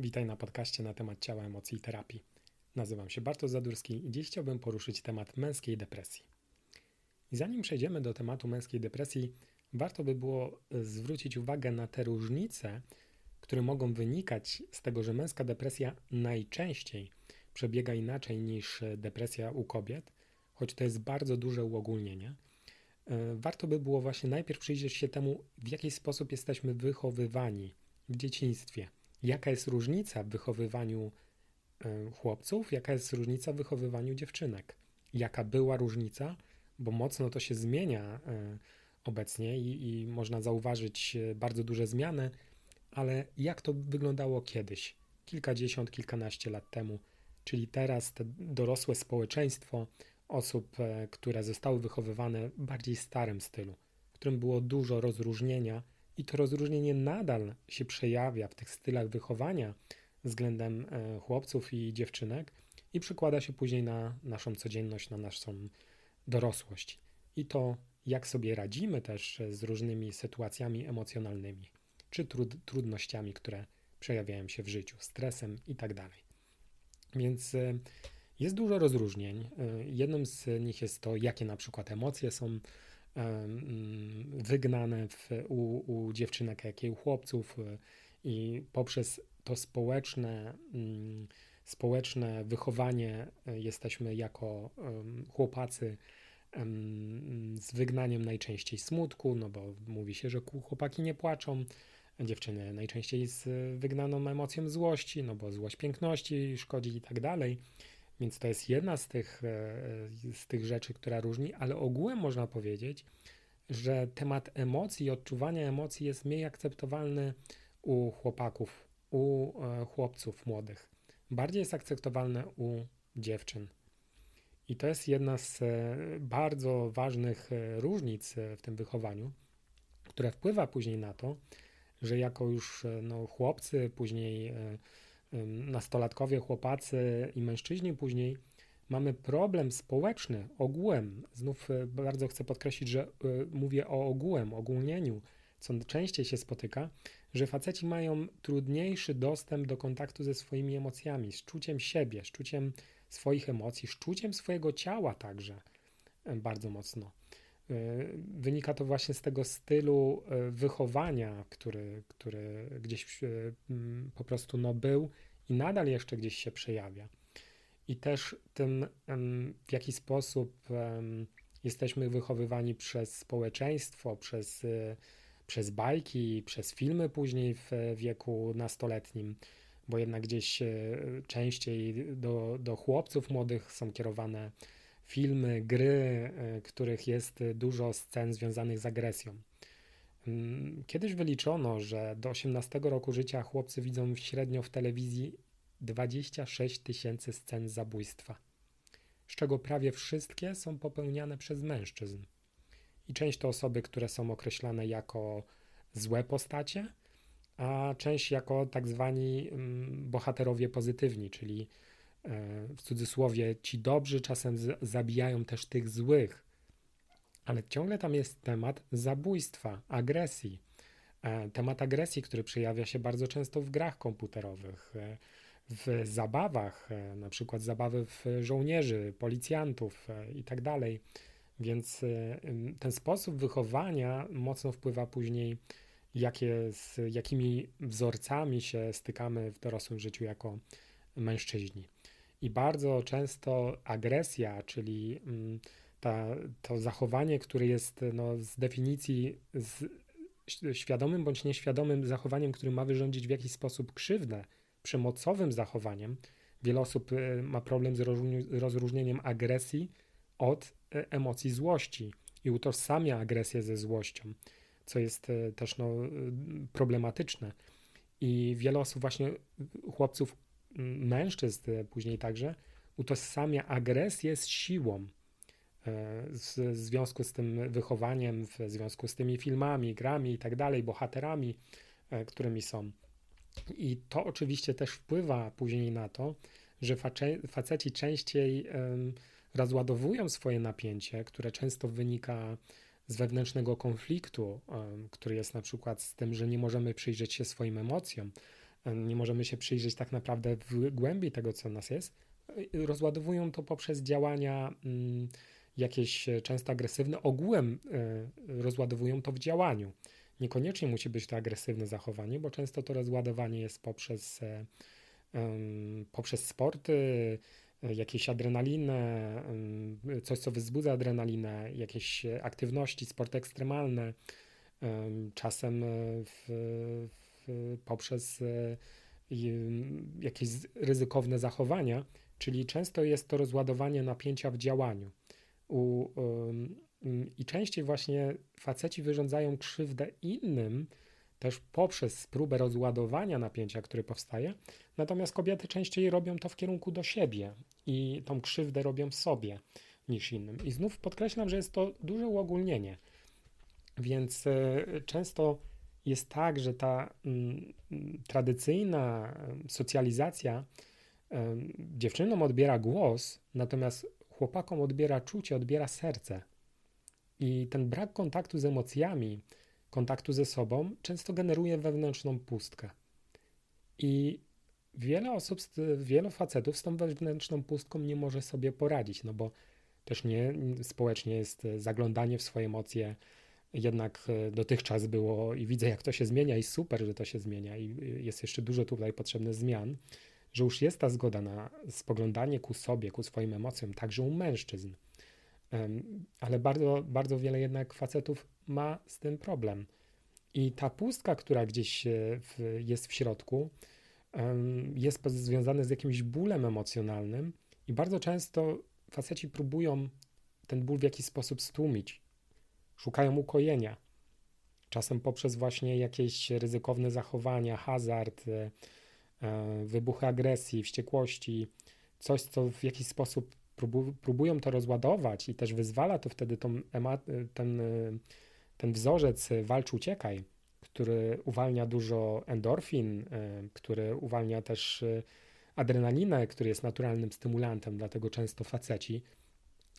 Witaj na podcaście na temat ciała, emocji i terapii. Nazywam się Bartosz Zadurski i dziś chciałbym poruszyć temat męskiej depresji. I zanim przejdziemy do tematu męskiej depresji, warto by było zwrócić uwagę na te różnice, które mogą wynikać z tego, że męska depresja najczęściej przebiega inaczej niż depresja u kobiet, choć to jest bardzo duże uogólnienie. E, warto by było właśnie najpierw przyjrzeć się temu, w jaki sposób jesteśmy wychowywani w dzieciństwie. Jaka jest różnica w wychowywaniu e, chłopców, jaka jest różnica w wychowywaniu dziewczynek? Jaka była różnica, bo mocno to się zmienia e, obecnie i, i można zauważyć bardzo duże zmiany, ale jak to wyglądało kiedyś, kilkadziesiąt, kilkanaście lat temu, czyli teraz te dorosłe społeczeństwo osób, e, które zostały wychowywane w bardziej starym stylu, w którym było dużo rozróżnienia i to rozróżnienie nadal się przejawia w tych stylach wychowania względem e, chłopców i dziewczynek i przekłada się później na naszą codzienność, na naszą dorosłość. I to, jak sobie radzimy też z różnymi sytuacjami emocjonalnymi, czy trud trudnościami, które przejawiają się w życiu, stresem i tak dalej. Więc e, jest dużo rozróżnień. E, jednym z nich jest to, jakie na przykład emocje są wygnane w, u, u dziewczynek, jak i u chłopców, e, i poprzez to społeczne, społeczne wychowanie jesteśmy jako chłopacy z wygnaniem najczęściej smutku, no bo mówi się, że chłopaki nie płaczą, dziewczyny najczęściej z wygnaną emocją złości, no bo złość piękności szkodzi i tak dalej. Więc to jest jedna z tych, e, z tych rzeczy, która różni, ale ogółem można powiedzieć, że temat emocji odczuwania emocji jest mniej akceptowalny u chłopaków, u e, chłopców młodych. Bardziej jest akceptowalny u dziewczyn. I to jest jedna z e, bardzo ważnych różnic w tym wychowaniu, która wpływa później na to, że jako już no, chłopcy, później nastolatkowie, chłopacy i mężczyźni później, mamy problem społeczny ogółem. Znów e, bardzo chcę podkreślić, że e, mówię o ogółem, ogólnieniu, co częściej się spotyka, że faceci mają trudniejszy dostęp do kontaktu ze swoimi emocjami, z czuciem siebie, z czuciem swoich emocji, z czuciem swojego ciała także bardzo mocno. Wynika to właśnie z tego stylu wychowania, który, który gdzieś po prostu no, był i nadal jeszcze gdzieś się przejawia. I też tym, w jaki sposób jesteśmy wychowywani przez społeczeństwo, przez, y, przez bajki, przez filmy później w wieku nastoletnim, bo jednak gdzieś y, częściej do, do chłopców młodych są kierowane filmy, gry, y, których jest dużo scen związanych z agresją. Kiedyś wyliczono, że do 18 roku życia chłopcy widzą średnio w telewizji 26 tysięcy scen zabójstwa, z czego prawie wszystkie są popełniane przez mężczyzn. I część to osoby, które są określane jako złe postacie, a część jako tak zwani bohaterowie pozytywni, czyli e, w cudzysłowie ci dobrzy czasem zabijają też tych złych, ale ciągle tam jest temat zabójstwa, agresji. E, temat agresji, który przejawia się bardzo często w grach komputerowych, e, w zabawach, e, na przykład zabawy w żołnierzy, policjantów i tak. Więc ten sposób wychowania mocno wpływa później, jakie, z jakimi wzorcami się stykamy w dorosłym życiu jako mężczyźni. I bardzo często agresja, czyli ta, to zachowanie, które jest no, z definicji z świadomym bądź nieświadomym zachowaniem, które ma wyrządzić w jakiś sposób krzywdę, przemocowym zachowaniem, wiele osób e, ma problem z rozróżnieniem agresji od e, emocji złości i utożsamia agresję ze złością, co jest e, też no, problematyczne. I wiele osób, właśnie chłopców, mężczyzn później także, utożsamia agresję z siłą w związku z tym wychowaniem, w związku z tymi filmami, grami i tak dalej, bohaterami, e, którymi są. I to oczywiście też wpływa później na to, że faceci częściej rozładowują swoje napięcie, które często wynika z wewnętrznego konfliktu, który jest na przykład z tym, że nie możemy przyjrzeć się swoim emocjom, nie możemy się przyjrzeć tak naprawdę w głębi tego, co nas jest, rozładowują to poprzez działania mm, jakieś często agresywne, ogółem rozładowują to w działaniu. Niekoniecznie musi być to agresywne zachowanie, bo często to rozładowanie jest poprzez, poprzez sporty, jakieś adrenalinę, coś, co wzbudza adrenalinę, jakieś aktywności, sporty ekstremalne, czasem w, w, poprzez e, jakieś ryzykowne zachowania, czyli często jest to rozładowanie napięcia w działaniu. U, I częściej właśnie faceci wyrządzają krzywdę innym, też poprzez próbę rozładowania napięcia, które powstaje, natomiast kobiety częściej robią to w kierunku do siebie i tą krzywdę robią sobie niż innym. I znów podkreślam, że jest to duże uogólnienie, więc często jest tak, że ta mm, tradycyjna socjalizacja dziewczynom odbiera głos, natomiast chłopakom odbiera czucie, odbiera serce. I ten brak kontaktu z emocjami, kontaktu ze sobą często generuje wewnętrzną pustkę. I wiele osób, wielu facetów z tą wewnętrzną pustką nie może sobie poradzić, no bo też nie społecznie jest zaglądanie w swoje emocje, jednak e, dotychczas było i widzę, jak to się zmienia, i super, że to się zmienia, i jest jeszcze dużo tutaj potrzebnych zmian, że już jest ta zgoda na spoglądanie ku sobie, ku swoim emocjom, także u mężczyzn. Ale bardzo, bardzo wiele jednak facetów ma z tym problem. I ta pustka, która gdzieś jest w środku, jest związana z jakimś bólem emocjonalnym, i bardzo często faceci próbują ten ból w jakiś sposób stłumić, szukają ukojenia. Czasem poprzez właśnie jakieś ryzykowne zachowania, hazard, e, e, wybuchy agresji, wściekłości, coś, co w jakiś sposób próbują to rozładować i też wyzwala to wtedy tą, ten, ten wzorzec walcz, uciekaj, który uwalnia dużo endorfin, e, który uwalnia też adrenalinę, który jest naturalnym stymulantem, dlatego często faceci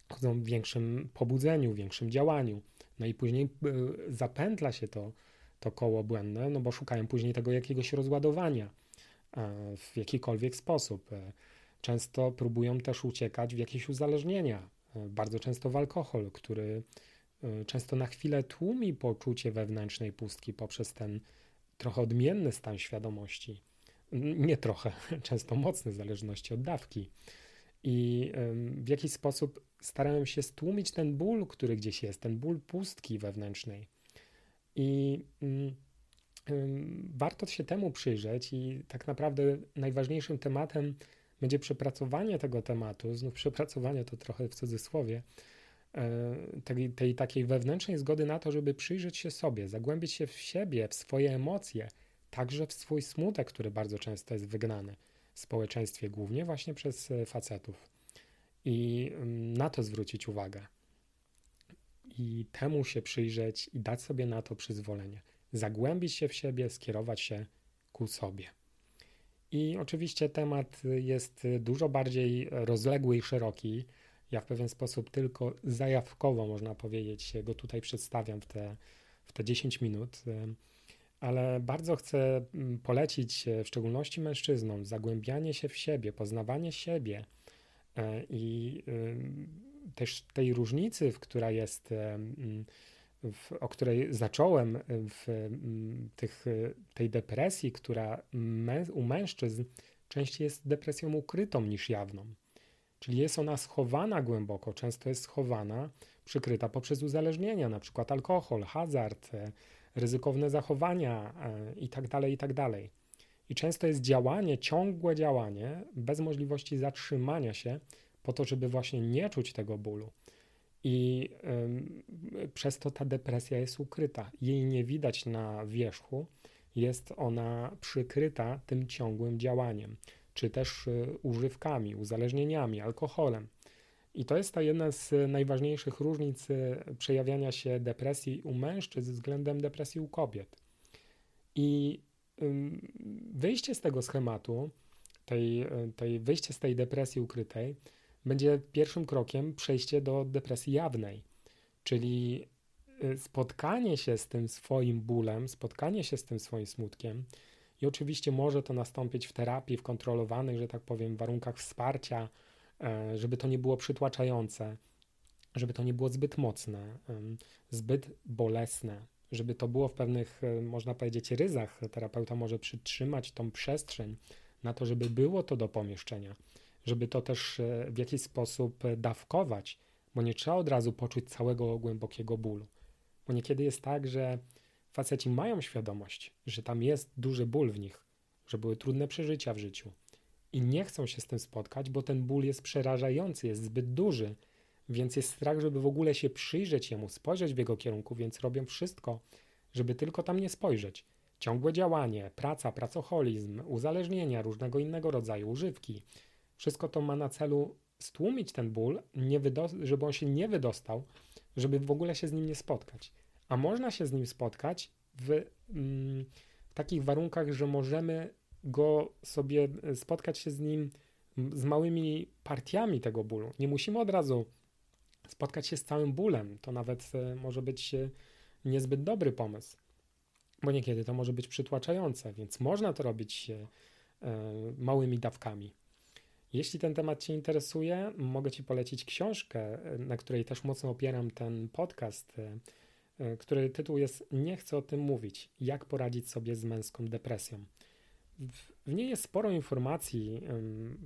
chodzą w większym pobudzeniu, większym działaniu. No i później e, zapętla się to, to koło błędne, no bo szukają później tego jakiegoś rozładowania e, w jakikolwiek sposób. E, często próbują też uciekać w jakieś uzależnienia, bardzo często w alkohol, który często na chwilę tłumi poczucie wewnętrznej pustki poprzez ten trochę odmienny stan świadomości. Nie trochę, często mocny w zależności od dawki. I w jakiś sposób starałem się stłumić ten ból, który gdzieś jest, ten ból pustki wewnętrznej. I mm, warto się temu przyjrzeć, i tak naprawdę najważniejszym tematem będzie przepracowanie tego tematu. Znów przepracowanie to trochę w cudzysłowie. E, tej, tej takiej wewnętrznej zgody na to, żeby przyjrzeć się sobie, zagłębić się w siebie, w swoje emocje, także w swój smutek, który bardzo często jest wygnany w społeczeństwie, głównie właśnie przez e, facetów i mm, na to zwrócić uwagę. I temu się przyjrzeć i dać sobie na to przyzwolenie. Zagłębić się w siebie, skierować się ku sobie. I oczywiście temat jest dużo bardziej rozległy i szeroki. Ja w pewien sposób tylko zajawkowo, można powiedzieć, go tutaj przedstawiam w te, w te 10 minut, ale bardzo chcę mm, polecić w szczególności mężczyznom zagłębianie się w siebie, poznawanie siebie – E, I też tej różnicy, która jest, w, o której zacząłem w tych, tej depresji, która u mężczyzn częściej jest depresją ukrytą niż jawną. Czyli jest ona schowana głęboko, często jest schowana, przykryta poprzez uzależnienia, na przykład alkohol, hazard, e, ryzykowne zachowania itd., e, itd. I często jest działanie, ciągłe działanie, bez możliwości zatrzymania się, po to, żeby właśnie nie czuć tego bólu. I y, przez to ta depresja jest ukryta. Jej nie widać na wierzchu, jest ona przykryta tym ciągłym działaniem, czy też y, używkami, uzależnieniami, alkoholem. I to jest ta jedna z najważniejszych różnic y, przejawiania się depresji u mężczyzn względem depresji u kobiet. I wyjście z tego schematu, tej, tej wyjście z tej depresji ukrytej, będzie pierwszym krokiem przejście do depresji jawnej, czyli y, spotkanie się z tym swoim bólem, spotkanie się z tym swoim smutkiem I oczywiście może to nastąpić w terapii, w kontrolowanych, że tak powiem, warunkach wsparcia, e, żeby to nie było przytłaczające, żeby to nie było zbyt mocne, zbyt bolesne, żeby to było w pewnych, e, można powiedzieć, ryzach. Terapeuta może przytrzymać tą przestrzeń na to, żeby było to do pomieszczenia, żeby to też e, w jakiś sposób dawkować, bo nie trzeba od razu poczuć całego głębokiego bólu. Bo niekiedy jest tak, że faceci mają świadomość, że tam jest duży ból w nich, że były trudne przeżycia w życiu i nie chcą się z tym spotkać, bo ten ból jest przerażający, jest zbyt duży, więc jest strach, żeby w ogóle się przyjrzeć jemu, spojrzeć w jego kierunku, więc robią wszystko, żeby tylko tam nie spojrzeć. Ciągłe działanie, praca, pracoholizm, uzależnienia różnego innego rodzaju, używki. Wszystko to ma na celu stłumić ten ból, żeby on się nie wydostał, żeby w ogóle się z nim nie spotkać. A można się z nim spotkać w, mm, w takich warunkach, że możemy go sobie spotkać się z nim z małymi partiami tego bólu. Nie musimy od razu spotkać się z całym bólem. To nawet e, może być e, niezbyt dobry pomysł, bo niekiedy to może być przytłaczające, więc można to robić e, małymi dawkami. Jeśli ten temat Cię interesuje, mogę Ci polecić książkę, na której też mocno opieram ten podcast, który tytuł jest Nie chcę o tym mówić. Jak poradzić sobie z męską depresją. W niej jest sporo informacji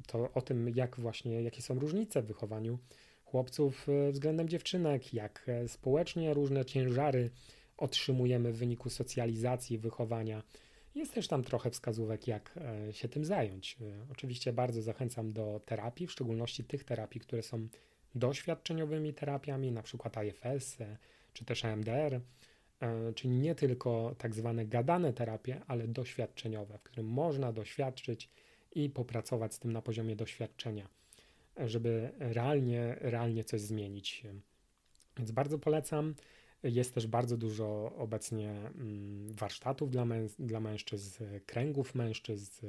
to o tym, jak właśnie, jakie są różnice w wychowaniu chłopców e, względem dziewczynek, jak e, społecznie różne ciężary otrzymujemy w wyniku socjalizacji, wychowania. Jest też tam trochę wskazówek, jak e, się tym zająć. Oczywiście bardzo zachęcam do terapii, w szczególności tych terapii, które są doświadczeniowymi terapiami, na przykład IFS czy też EMDR, czyli nie tylko tak zwane gadane terapie, ale doświadczeniowe, w którym można doświadczyć i popracować z tym na poziomie doświadczenia żeby realnie, realnie coś zmienić. Więc bardzo polecam. Jest też bardzo dużo obecnie mm, warsztatów dla, mę dla mężczyzn, kręgów mężczyzn,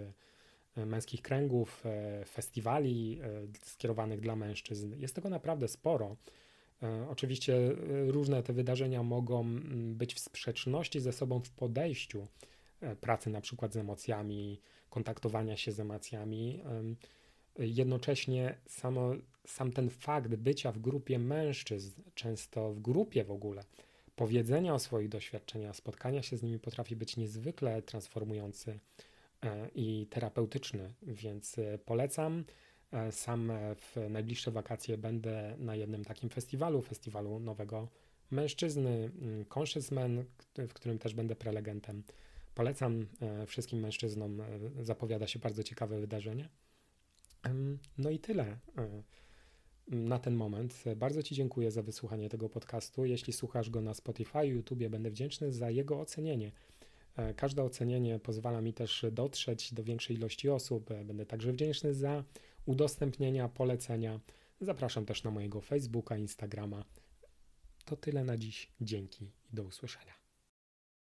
e, męskich kręgów, e, festiwali e, skierowanych dla mężczyzn. Jest tego naprawdę sporo. Oczywiście różne te wydarzenia mogą mm, być w sprzeczności ze sobą w podejściu pracy na przykład z emocjami, kontaktowania się z emocjami jednocześnie samo, sam ten fakt bycia w grupie mężczyzn, często w grupie w ogóle, powiedzenia o swoich doświadczeniach, spotkania się z nimi potrafi być niezwykle transformujący e, i terapeutyczny, więc e, polecam. E, sam w najbliższe wakacje będę na jednym takim festiwalu, festiwalu nowego mężczyzny, mm, Conscious Man, w którym też będę prelegentem. Polecam wszystkim mężczyznom, zapowiada się bardzo ciekawe wydarzenie. No i tyle na ten moment. Bardzo Ci dziękuję za wysłuchanie tego podcastu. Jeśli słuchasz go na Spotify, YouTube, będę wdzięczny za jego ocenienie. E, każde ocenienie pozwala mi też dotrzeć do większej ilości osób. E, będę także wdzięczny za udostępnienia, polecenia. Zapraszam też na mojego Facebooka, Instagrama. To tyle na dziś. Dzięki i do usłyszenia.